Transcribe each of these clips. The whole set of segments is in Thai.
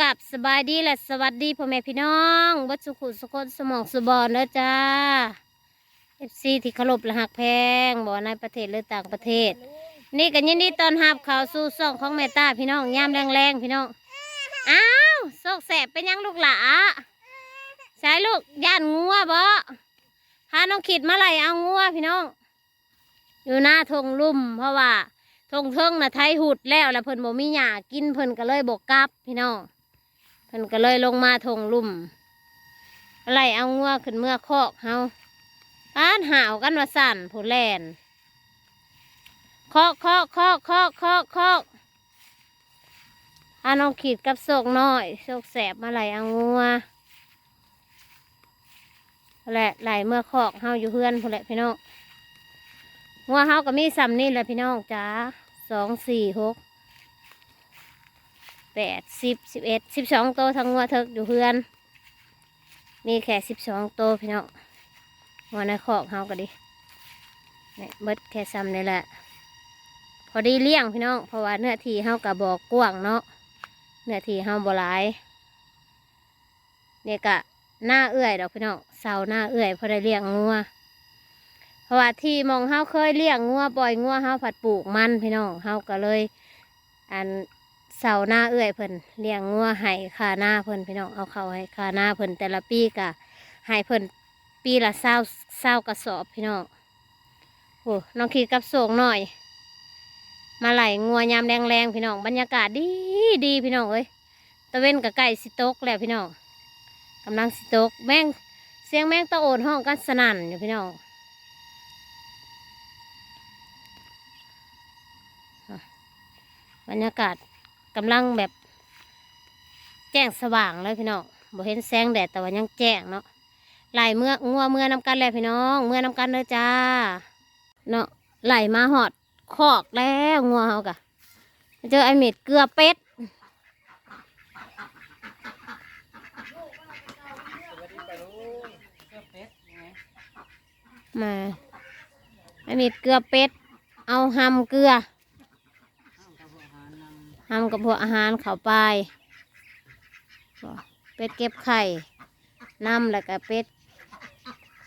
กับสบายดีและสวัสดีพ่อแม่พี่น้องวัดสุขุสุคนสมองสุบอนเด้อจ้าเอฟซีที่เคารพและหักแพงบ่ในประเทศหรือต่างประเทศ นี่กันยินดีตอนหับข่าวสู่ซ่องของแม่ตาพี่น้องยามแรงๆพี่น้องอ้าวโซกแสบเป็นยังลูกหลาใช้ลูกย่านงัวบ่พาน้องขีดมาไหล่เอางัวพี่น้อง อยู่หน้าทงลุ่มเพราะว่าทงเทิงน่ะไทยหุดแล้วแล้วเพิ่นบ่มีหญ้ากินเพิ่นก็เลยบกกลับพี่น้อง เพิ่นก็เลยลงมาทงลุ่มไล่เอางัวขึ้นเมื่อคอกเฮาป้านหาวกันว่าสั่นผู้แลนคอกคอกคอกคอกคอกคอกอาน้องขีดกับโศกน้อยโศกแสบมาไล่เอางัวแหละไหลเมื่อคอกเฮาอยู่เพื่อนผู้แหละพี่น้องงัวเฮาก็มีซ้ำนี่แหละพี่น้องจ้าสองสี่หก ปดสิบสิบเอ็ดสิบสองโตวทั้งงัวเทิกอยู่เพื่อน มีแค่สิบสองโตวพี่น้องงัวในคอกเฮาก็ดีเนี่ยเบิดแค่ซ้ำนี่แหละ พอดีเลี้ยงพี่น้องเพราะว่าเนื้อที่เฮากับบอกกว้างเนาะเนื้อที่เฮาบ่หลายเนี่ยกะหน้าเอื้อยดอกพี่น้องเสาหน้าเอื้อยพอได้เลี้ยงงัวเพราะว่าที่มองเฮาเคยเลี้ยงงัวปล่อยงัวเฮาผัดปลูกมันพี่น้องเฮาก็เลย อัน เสาหน้าเอื้อยเพิ่นเลี้ยงงัวให้คาหน้าเพิ่นพี่น้องเอาเขาให้คาหน้าเพิ่นแต่ละปีก็ให้เพิ่นปีละเศร้าเศร้ากระสอบพี่น้องโอ้น้องขีดกับโศกหน่อย มาไหลงัวยามแรงๆพี่น้องบรรยากาศดีดีพี่น้องเอ้ยตะเว้นกับไก่สิตกแล้วพี่น้องกำลังสิตกแมงเสียงแมงตะโอนห้องกันสนั่นอยู่พี่น้องบรรยากาศ กำลังแบบ แจ้งสว่างเลยพี่น้องบ่เห็นแสงแดดแต่ว่ายังแจ้งเนาะไหลเมื่องัวเมื่อนำกันแล้วพี่น้อง เมื่อนำกันเลยจ้า เนาะไหลมาหอดคอกแล้วงัวเฮากะเจอไอเม็ดเกลือเป็ดมาไอเม็ดเกลือเป็ด เอาหำเกลือ ทำกับพวกอาหารเขาไปบ่เป็ดเก็บไข่น้ำแล้วก็เป็ด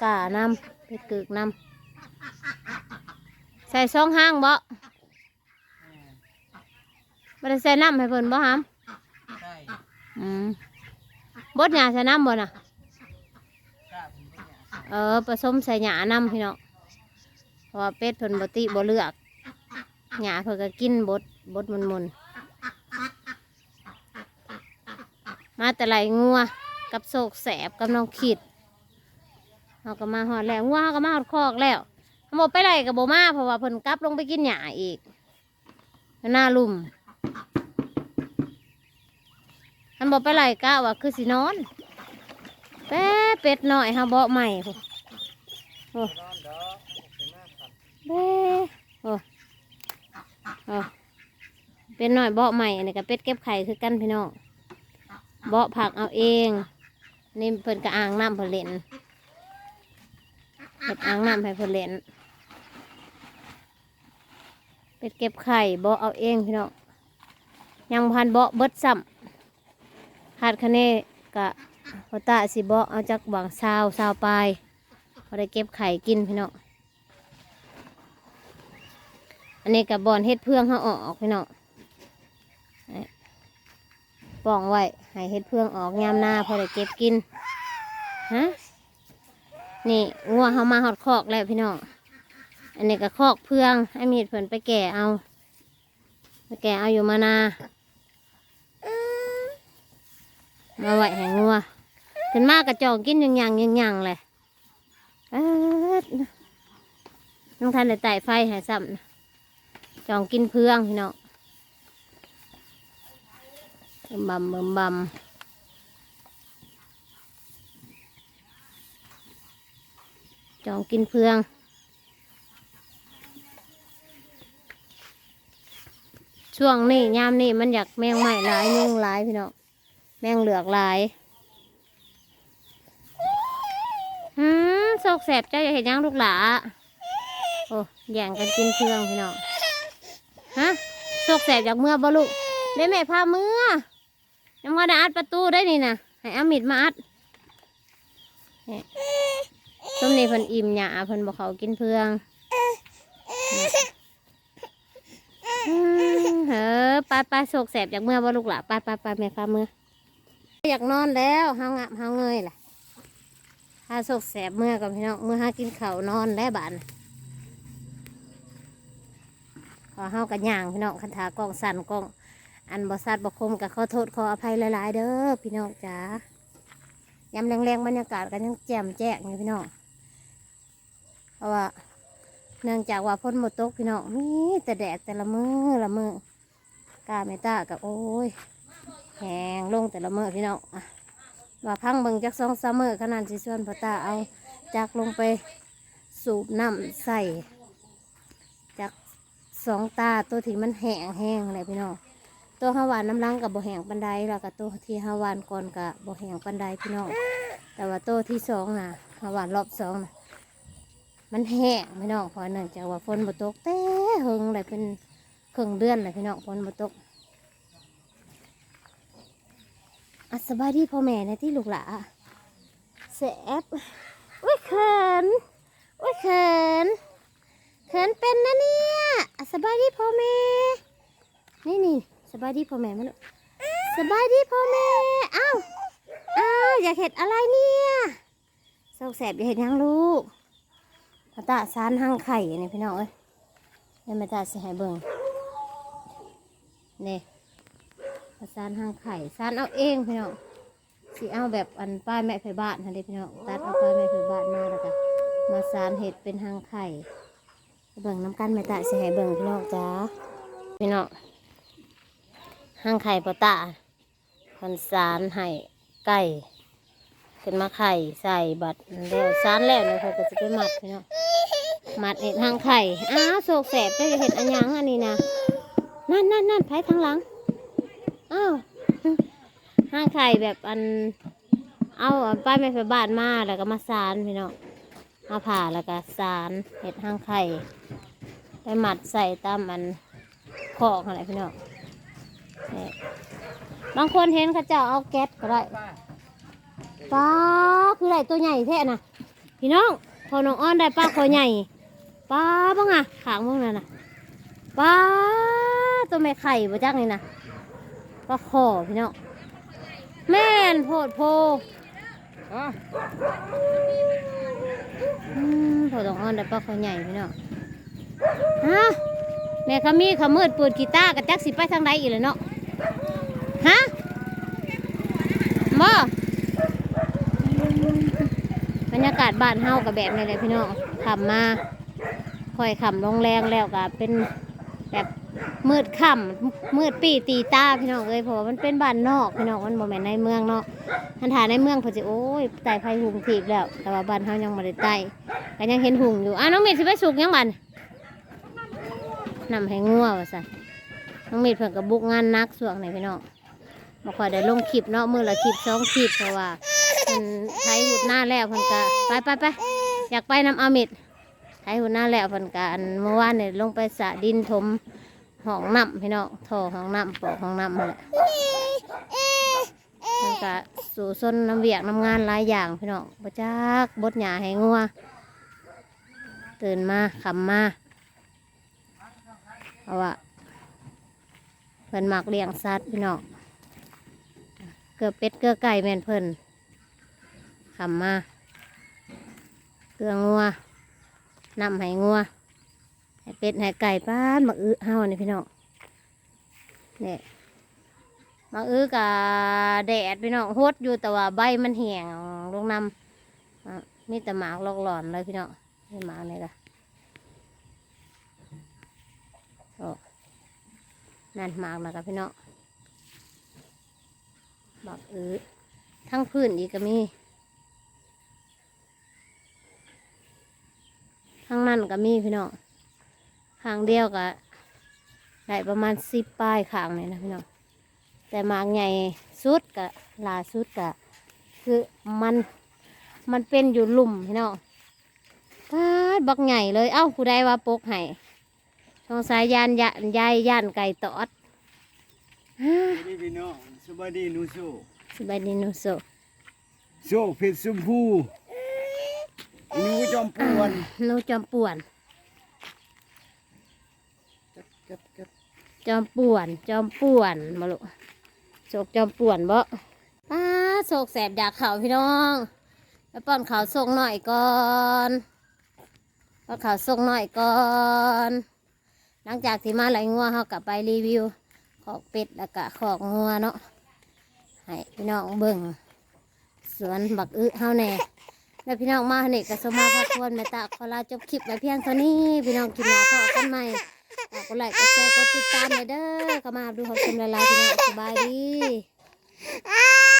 ก่าน้ำเป็ดกึกน้ำใส่ซองห้างบ่ไม่ได้ใส่น้ำให้เพิ่นบ่หามใช่อืมบดหยาใส่น้ำบ่น่ะทราบผมก็อยากเออผสมใส่หยาน้ำพี่น้องเพราะว่าเป็ดเพิ่นบ่ติบ่เลือกหยาเพิ่นก็กินบดบดมุนๆ มาแต่ไหลงัวกับโศกแสบกับน้องขีดเราก็มาหอดแล้วงัวเราก็มาหอดคอกแล้วหมดไปไหลกับโบมาเพราะว่าเพิ่นกลับลงไปกินหญ้าอีกหน้าลุ่มทันบอกไปไหลกะว่าคือสินอนแป๊เป็ดหน่อยฮะเบาใหม่โอ้เบ้โอ้โอ้เป็นหน่อยเบาใหม่อันนี้ก็เป็ดเก็บไข่คือกันพี่น้อง เบาะผักเอาเอง นี่เพิ่นก็อ่างน้ำเพิ่นเล่นเฮ็ดอ่างน้ำให้เพิ่นเล่นเป็ดเก็บไข่เบาะเอาเองพี่น้องยังพันเบาะเบิดซ้ำขาดคะเนกะพอตาสิเบาะเอาจากบางซาวซาวปลายพอได้เก็บไข่กินพี่น้องอันนี้กับบอนเฮ็ดเพื่องเขาออกพี่น้อง ป้องไว้ให้เฮ็ดเพื่องออกยามหน้าพอได้เก็บกินฮะนี่งัวเขามาหอดคอกแล้วพี่น้องอันนี้ก็คอกเพื่องให้มีดเพิ่นไปแก่เอาไปแก่เอาอยู่มานามาไหว้ให้งัวขึ้นมากกระจองกินยังยังยังยังเลยน้องทันได้ไต่ไฟให้ซ้ำนะจองกินเพื่องพี่น้อง บิ่มบำเบิ่มบำจองกินเพื่องช่วงนี้ยามนี้มันอยากแมงใหม่หลายยุงหลายพี่น้องแมงเหลือกหลายอืมโศกแสบเจ้าอย่าเห็นยังลูกหลาโอ้แย่งกันกินเพื่องพี่น้องฮะโศกแสบจากเมื่อบ่ลูกได้แม่พาเมื่อ ยังพอได้อัดประตูได้นี่นะให้อามิดมาอัดนี่ต้มนี่เพิ่นอิ่มหยาเพิ่นบอกเขากินเพืองเฮ้อไปไปโศกแสบจากเมื่อบ่ลูกหล่ะไปไปไปแม่พาเมื่ออยากนอนแล้วเฮางับเฮาเงยล่ะถ้าโศกแสบเมื่อกับพี่น้องเมื่อหากินเขานอนได้วบานขอเฮากันย่างพี่น้องคันถากล้องสั่นกล้อง อันบอสัดบอคมกับขอโทษขออภัยหลาย ๆ เด้อพี่น้องจ๋ายำแรงๆบรรยากาศกันยังแจ่มแจ้งอยู่พี่น้องเพราะว่าเนื่องจากว่าพ้นหมดตกพี่น้องมีแต่แดดแต่ละมือละมือกาเมตากับโอ้ยแหงลงแต่ละมือพี่น้องอะว่าพังเบิงจากสองสามมือขนาดสิส่วนพอตาเอาจากลงไปสูบน้ำใส่จากสองตาตัวที่มันแห้งแห้งอะไรพี่น้อง ตัวฮาวานน้ำลังกับบ่แหงปันไดแล้วก็ตัวที่ฮาวานก่อนกับบ่แหงปันไดพี่น้อง แต่ว่าตัวที่สองน่ะฮาวานรอบสองน่ะมันแห้งพี่น้องเพราะเนื่องจากว่าฝนบ่ตกแต่เฮงเลยเป็นครึ่งเดือนเลยพี่น้องฝนบ่ตกอะสบายดีพ่อแม่ในะที่ลูกหลาแสบอุ้ยเขินอุ้ยเขินเขินเป็นนะเนี่ยอะสบายดีพ่อแม่นี่นี่ สบายดีพ่อแม่มั้ยลูกสบายดีพ่อแม่อ้าวอ้าวอยากเห็ดอะไรเนี่ยโศกแสบอยากเห็ดยังลูกพระตาซานหั่งไข่เนี่พี่น้องเอ้ยเดี๋ยม่ตาเสิให้เบิ่งนี่พระซานหั่งไข่ซานเอาเองพี่น้องสิเอาแบบอันป้ายแม่ไผบ้านนั่นเด้พี่น้องตัดเอาป้ายแม่ไผบ้านมาแล้วก็มาซานเห็ดเป็นหั่งไข่เบิ่งน้ำกันแม่ตาเสิให้เบิ่งพี่น้องจ้าพี่น้อง ห้างไข่ปะตาพันสารให้ไก่ขึ้นมาไข่ใส่บัตรแล้วสารแล้วนี่ยเขาก็จะไปมัดพี่เนาะมัดเห็ดห้างไข่อ้าวโศกแสบจะเห็ดอันยังอันนี้นะนั่นนั่นนั่นไผทางหลังอ้าวห้างไข่แบบอัน เอาป้ายแม่ไฟบ้านมาแล้วก็มาสารพี่เนาะมาผ่าแล้วก็สารเห็ดห้างไข่ไปหมัดใส่ตามอันคอกอะไรพี่เนาะ นี่บางคนเห็นเขาเจ้าเอาแก๊สก็ได้ปลาคือไรตัวใหญ่แท้น่ะ พี่น้องพอน้องอ้อนได้ปลาคอใหญ่ปลาบ้างอะขางบ้างนั่นน่ะปลาตัวแม่ไข่บ่จักนี่น่ะปลาคอพี่น้องแม่นโพดโพอ๋ออืมพอน้องอ้อนได้ปลาคอใหญ่พี่น้องฮะแม่ขมีขมืดปิดกีตาร์กับแจักสิไปทางใดอีกเลยเนาะ ฮะบ่บรรยากาศบ้านเฮากับแบบนี้เลยพี่น้องขับมาค่อยขับลงแรงแล้วก็เป็นแบบมืดค่ำมืดปีตีตาพี่น้องเอ้ยเพราะว่ามันเป็นบ้านนอกพี่น้องมันบ่แม่นในเมืองเนาะทันถ่ายในเมืองพิ่นสิโอ้ยไต่ไฟหุงถีบแล้ว แต่ว่าบ้านเฮายังบ่ได้ไต่ก็ยังเห็นหุงอยู่อะน้องเมดสิไปสุกยังบันนำให้งัวว่าซั่นน้องเมดเพิ่นก็บุกงานนักส่วงนี้พี่น้อง บ่ค่อยได้ลงคลิปเนาะมือละคลิปสองคลิปเพราะว่าเพิ่นไถหุดหน้าแล้วเพิ่นก็ไปไปไปอยากไปน้ำอามิดไถหุดหน้าแล้วเพิ่นก็อันเมื่อวานเนี่ยลงไปสระดินถมห้องน้ำพี่น้องท่อห้องน้ำปอกห้องน้ำนั่นแหละเพิ่นก็สู่ส้นน้ำเวียกน้ำงานหลายอย่างพี่น้องบ่จักบดหยาให้งัวตื่นมาขำมาเพราะว่าเพิ่นมักเลี้ยงสัตว์พี่น้อง เกือเป็ดเกือไก่แม่นเพิ่นขำมา เกลืองัวนำให้งัวให้เป็ดให้ไก่ป้านมาอื้อเฮานี่พี่น้องเนี่ยมาอื้อกับแดดพี่น้องโฮดอยู่แต่ว่าใบมันแห้งลงนำอะมีแต่หมากลอกหลอนเลยพี่น้องนี่หมากนี่ละโอ้นั่นหมากนะครับพี่น้อง บักเอือทั้งพื้นอีกก็มีข้งนั้นก็มีพี่น้องข้างเดียวก็ได้ประมาณสิบป้ายข้างเลยนะพี่น้องแต่หมากใหญ่สุดก็ลาสุดก็คือมันมันเป็นอยู่ลุ่มพี่น้องปาดบักใหญ่เลยเอ้าผู้ใดว่าปกให้ช่องสายยานยานยายย่านไก่ตอดนี่พี่น้อง บายดีหนูโซสบายดีหนูโซโซเพชรชมพูหนูจอมป่วนหนูจอมป่วนกับกับกับจอมป่วน จอมป่วนมาลูกโศกจอมป่วนบ่ป้าโศกแสบอยากเข่าพี่น้องแล้วป้อนข่าวส่งหน่อยก่อนป้อนข่าวส่งหน่อยก่อน หลังจากที่มาไหลงัวเขากลับไปรีวิว ขอกเป็ดแล้วก็ขอกงัวเนาะ ให้พี่น้องเบิ่งสวนบักอึเฮาแน่แล้วพี่น้องมาเนกกับสมมาพัดทวนแม่ตาขอลาจบคลิปไว้เพียงเท่านี้พี่น้องคลิปหน้าพอกันใหม่กดไลค์กดแชร์กดติดตามหน่อยเด้อก็มาดูขอบคุณหลายพี่น้องสบายดี